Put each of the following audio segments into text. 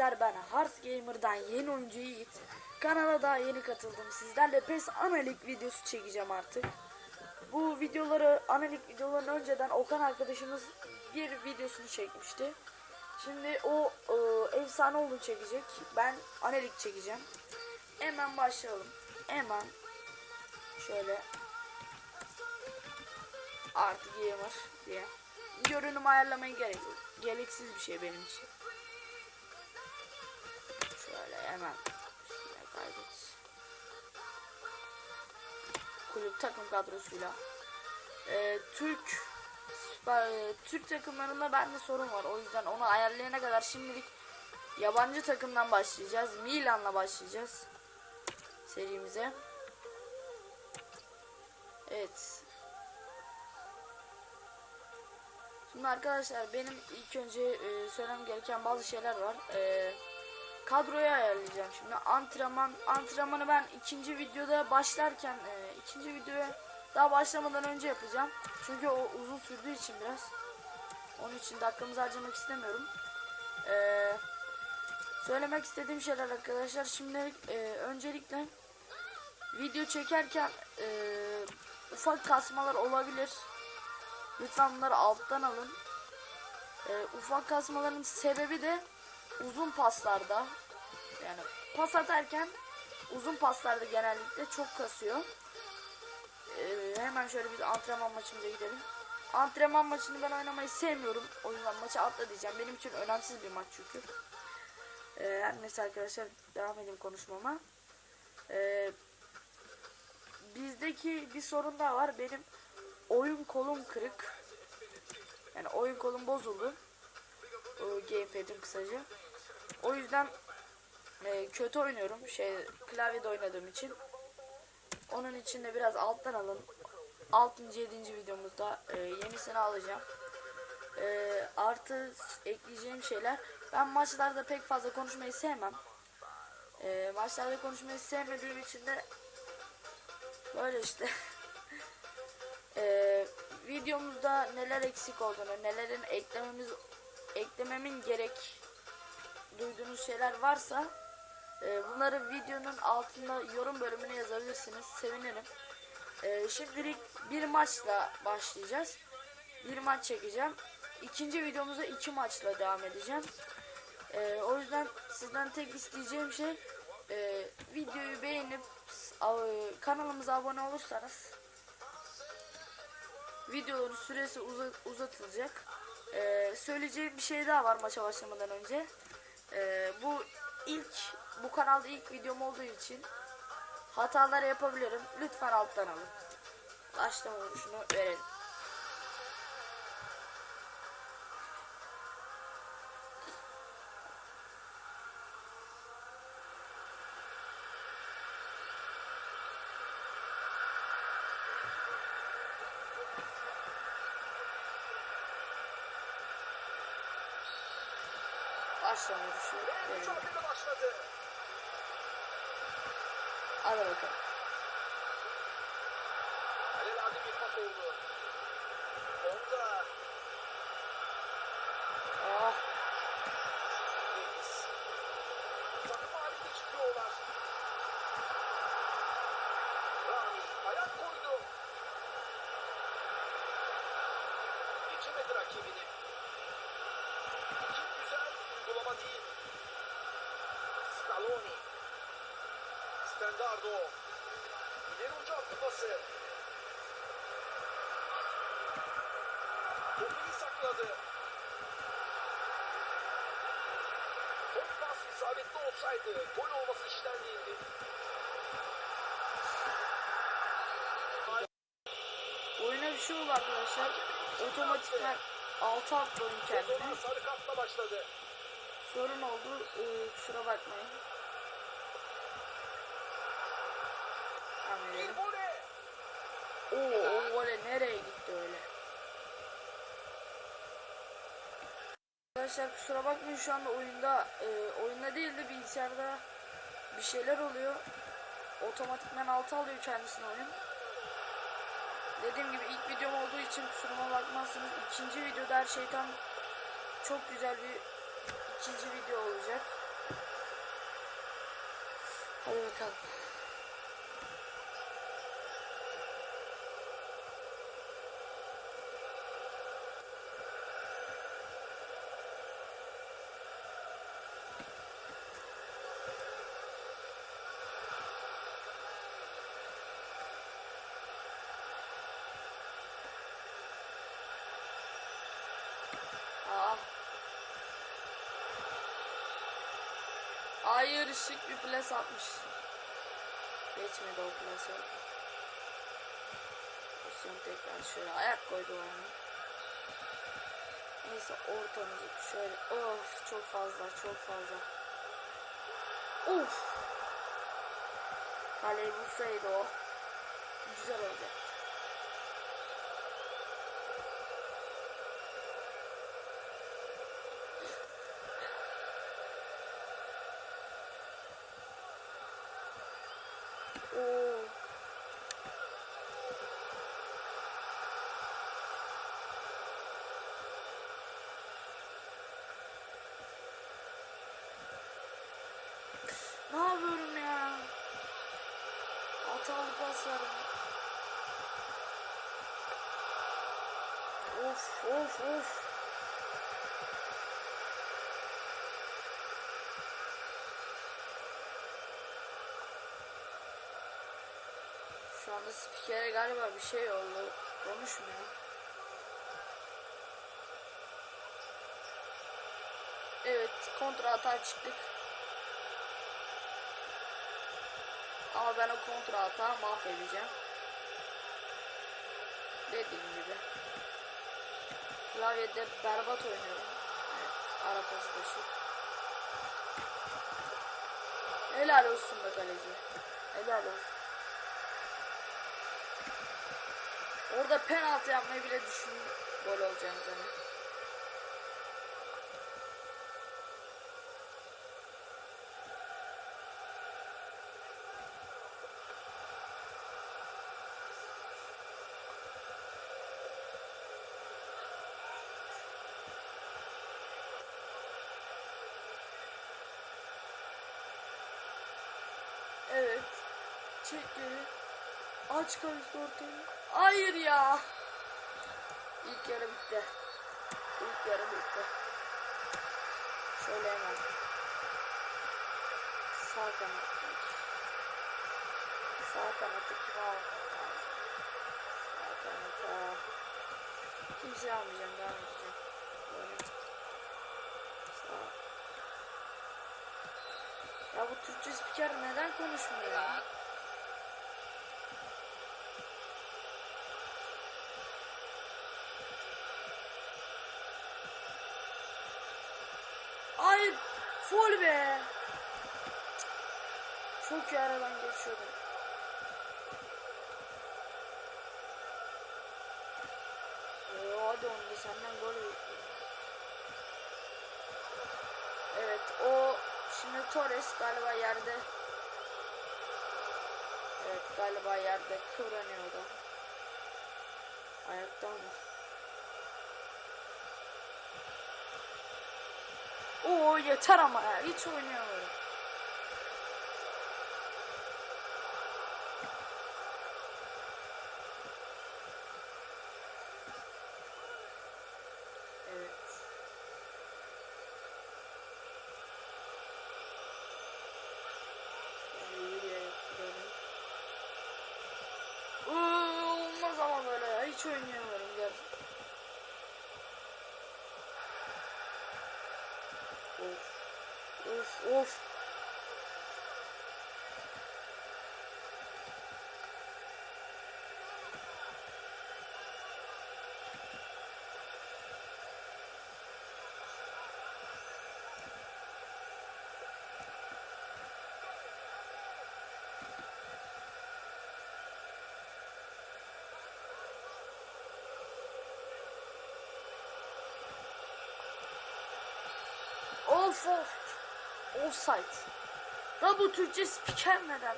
arkadaşlar ben Heart Gamer'dan yeni oyuncu Yiğit. Kanala daha yeni katıldım. Sizlerle PES analik videosu çekeceğim artık. Bu videoları analik videoların önceden Okan arkadaşımız bir videosunu çekmişti. Şimdi o e, efsane olduğunu çekecek. Ben analik çekeceğim. Hemen başlayalım. Hemen şöyle artı gamer diye. Görünüm ayarlamaya gerek. Gereksiz bir şey benim için. Hemen üstüne kaydet. Kulüp takım kadrosuyla. Ee, Türk e, Türk takımlarında bende sorun var. O yüzden onu ayarlayana kadar şimdilik yabancı takımdan başlayacağız. Milan'la başlayacağız serimize. Evet. Şimdi arkadaşlar benim ilk önce e, söylemem gereken bazı şeyler var. E, kadroyu ayarlayacağım şimdi. Antrenman antrenmanı ben ikinci videoda başlarken e, ikinci videoya daha başlamadan önce yapacağım. Çünkü o uzun sürdüğü için biraz. Onun için dakikamızı harcamak istemiyorum. E, söylemek istediğim şeyler arkadaşlar. Şimdi e, öncelikle video çekerken e, ufak kasmalar olabilir. Lütfen bunları alttan alın. Ee, ufak kasmaların sebebi de uzun paslarda. Yani pas atarken uzun paslarda genellikle çok kasıyor. Ee, hemen şöyle bir antrenman maçımıza gidelim. Antrenman maçını ben oynamayı sevmiyorum. O yüzden maçı atla diyeceğim. Benim için önemsiz bir maç çünkü. Ee, neyse arkadaşlar devam edeyim konuşmama. Ee, bizdeki bir sorun daha var. Benim oyun kolum kırık. Yani oyun kolum bozuldu. O gamepad'im kısaca. O yüzden e, kötü oynuyorum. Şey klavyede oynadığım için. Onun için de biraz alttan alın. 6. 7. videomuzda e, yenisini alacağım. E, artı ekleyeceğim şeyler. Ben maçlarda pek fazla konuşmayı sevmem. E, maçlarda konuşmayı sevmediğim için de böyle işte. Ee, videomuzda neler eksik olduğunu, nelerin eklememiz eklememin gerek duyduğunuz şeyler varsa e, bunları videonun altında yorum bölümüne yazabilirsiniz. Sevinirim. E, şimdilik bir maçla başlayacağız. Bir maç çekeceğim. İkinci videomuza iki maçla devam edeceğim. E, o yüzden sizden tek isteyeceğim şey e, videoyu beğenip a- kanalımıza abone olursanız videonun süresi uza- uzatılacak. Ee, söyleyeceğim bir şey daha var maça başlamadan önce. Ee, bu ilk bu kanalda ilk videom olduğu için hatalar yapabilirim. Lütfen alttan alın. Başlama vuruşunu verelim. Başlama vuruşu verelim. Mücadele başladı. Hadi bakalım. Alelade bir pas oldu. Onda Ah, Davis. Takım halinde çıkıyorlar. Rami ayak koydu. Geçemedi rakibini. Değil. Scaloni. Standardo. İleri attı pası. Topu iyi sakladı. Top pas isabetli olsaydı gol olması işten değildi. oyuna bir şey oldu arkadaşlar. Otomatikman 6 attı oyun kendine. Sarı kartla başladı. Sorun oldu. Ee, kusura bakmayın. Voley. Oo, o vole nereye gitti öyle? Arkadaşlar kusura bakmayın şu anda oyunda e, oyunda değil de bilgisayarda bir şeyler oluyor. Otomatikman altı alıyor kendisine oyun. Dediğim gibi ilk videom olduğu için kusuruma bakmazsınız. İkinci videoda her şey tam çok güzel bir İkinci video olacak. Hadi bakalım. Hayır şık bir plas atmış. Geçmedi o plası. Pozisyon tekrar şöyle ayak koydu onu. Neyse ortamızı şöyle of çok fazla çok fazla. Of. Kaleyi bulsaydı o. Güzel olacak. Ne yapıyorum ya? Hatalı pas verdim. Of of of. Şu anda spikere galiba bir şey oldu. Konuşmuyor. Evet, kontra hata çıktık. Ama ben o kontra hata mahvedeceğim. Dediğim gibi. Klavyede berbat oynuyorum. Evet, ara pası taşı. Helal olsun be kaleci. Helal olsun. Orada penaltı yapmayı bile düşün gol olacağını yani. Evet. Çek geri. Aç kalesi ortaya. Hayır ya. İlk yarı bitti. İlk yarı bitti. Şöyle hemen. Sağ kanat. Sağ kanatı kim al? Sağ kanata. Kimse almayacağım. Devam edeceğim. Böyle. Sağ. Ya bu Türkçe spiker neden konuşmuyor ya? Ay full be. Çok iyi aradan geçiyordum. Ee, hadi onu da senden gol. Evet o şimdi Torres galiba yerde Evet galiba yerde kıvranıyordu. Ayakta mı? Oo yeter ama ya hiç oynayamıyorum. Hiç oynayamıyorum gerçekten. Of. Of of. Of of. Offside. Da bu Türkçe spiker neden?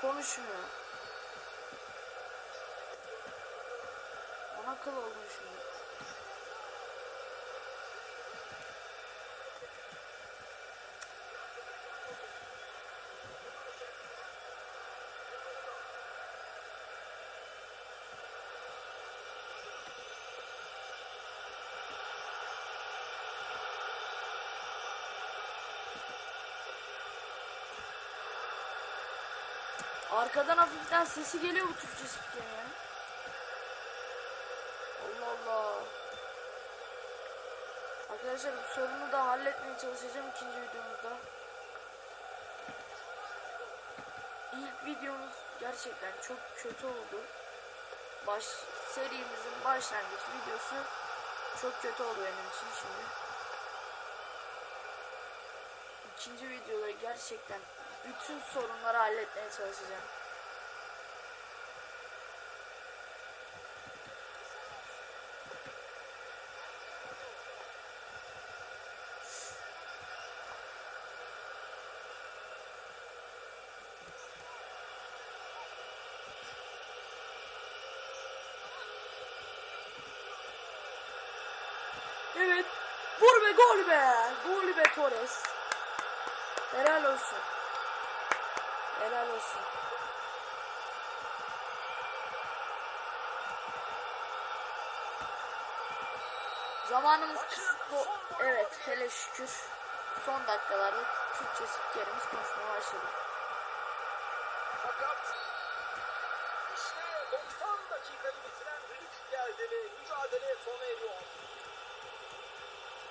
Konuşmuyor. Ona akıl oldum şimdi. Arkadan hafiften sesi geliyor bu Türkçe spikerin ya. Allah Allah. Arkadaşlar bu sorunu da halletmeye çalışacağım ikinci videomuzda. İlk videomuz gerçekten çok kötü oldu. Baş serimizin başlangıç videosu çok kötü oldu benim için şimdi. İkinci videoda gerçekten bütün sorunları halletmeye çalışacağım. Evet. Vur be gol be. Gol be Torres. Helal olsun. Helal olsun. Zamanımız kısıtlı. Evet hele şükür. Son dakikalarda Türkçe spikerimiz konuşmaya başladı. Fakat işte 90 dakikayı bitiren düdük geldi mücadele sona eriyor.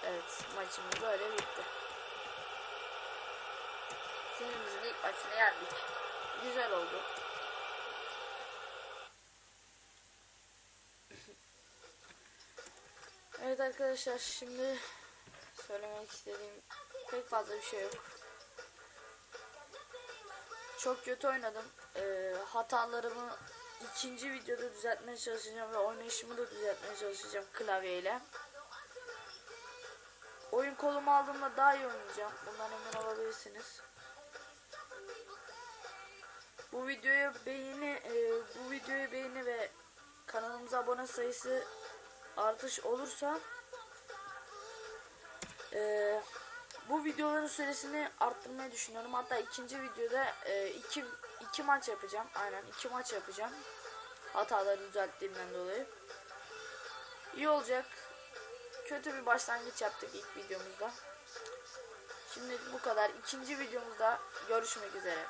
Evet maçımız böyle bitti. Serimizin ilk maçını. Güzel oldu. Evet arkadaşlar şimdi söylemek istediğim pek fazla bir şey yok. Çok kötü oynadım. Ee, hatalarımı ikinci videoda düzeltmeye çalışacağım ve oynayışımı da düzeltmeye çalışacağım klavyeyle. Oyun kolumu aldığımda daha iyi oynayacağım. Bundan emin olabilirsiniz. Bu videoya beğeni, e, bu videoya beğeni ve kanalımıza abone sayısı artış olursa e, bu videoların süresini arttırmayı düşünüyorum. Hatta ikinci videoda e, iki, iki maç yapacağım. Aynen iki maç yapacağım. Hataları düzelttiğimden dolayı. İyi olacak kötü bir başlangıç yaptık ilk videomuzda. Şimdi bu kadar. İkinci videomuzda görüşmek üzere.